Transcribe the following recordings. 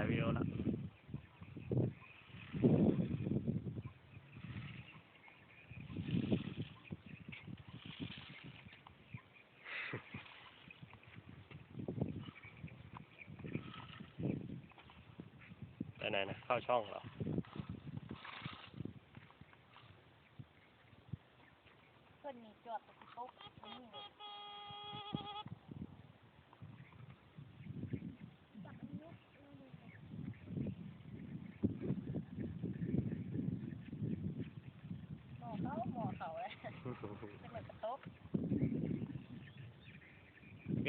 ายวิดีโอละไปไหนนะ เข้าช่องเหรอเพิ่นนี่จอดตะกุกนี่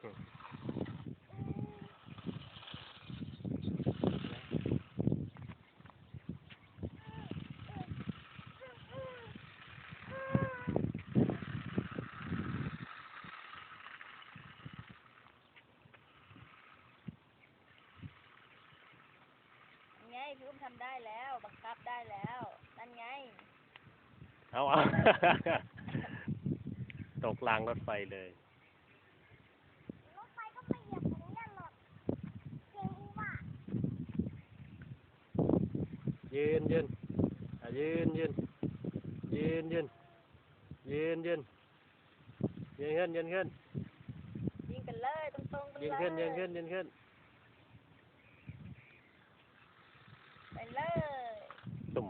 ไงพี่อุ้มทำได้แล้ว บังคับได้แล้วนั่นไง เอาเอา ตกรางรถไฟเลย รถไฟก็ไม่เหยียบหนูยันหรอกเก่งว่า ยืนยืนอะยืนยืนยืนยืนยืนยืนยืนขึ้นยืนขึ้นยิงกันเลยตรงๆไปยืนเลยขึ้นยืนขึ้นยืนขึ้นไปเลยตุ่ม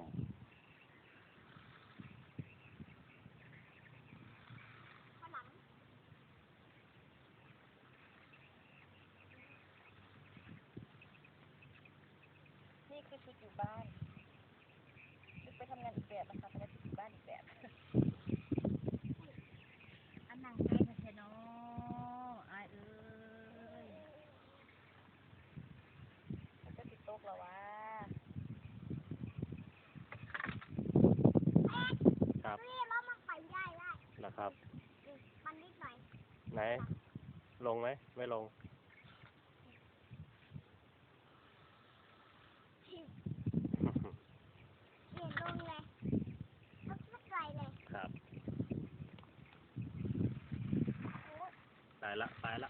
นี่คือชุดอยู่บ้านชุดไปทำงานอีก แบบนะคะไม่ได้ชุดอยู่บ้านอีกแบบอันนั่งใจเถอะเถอะเนาะอายเอ้ยมันก็ติดโต๊ะแล้ววะครับนี่แล้วมันไปได้ได้นะครับ มันนิดหน่อยไหน ลงไหมไม่ลง 来了来了。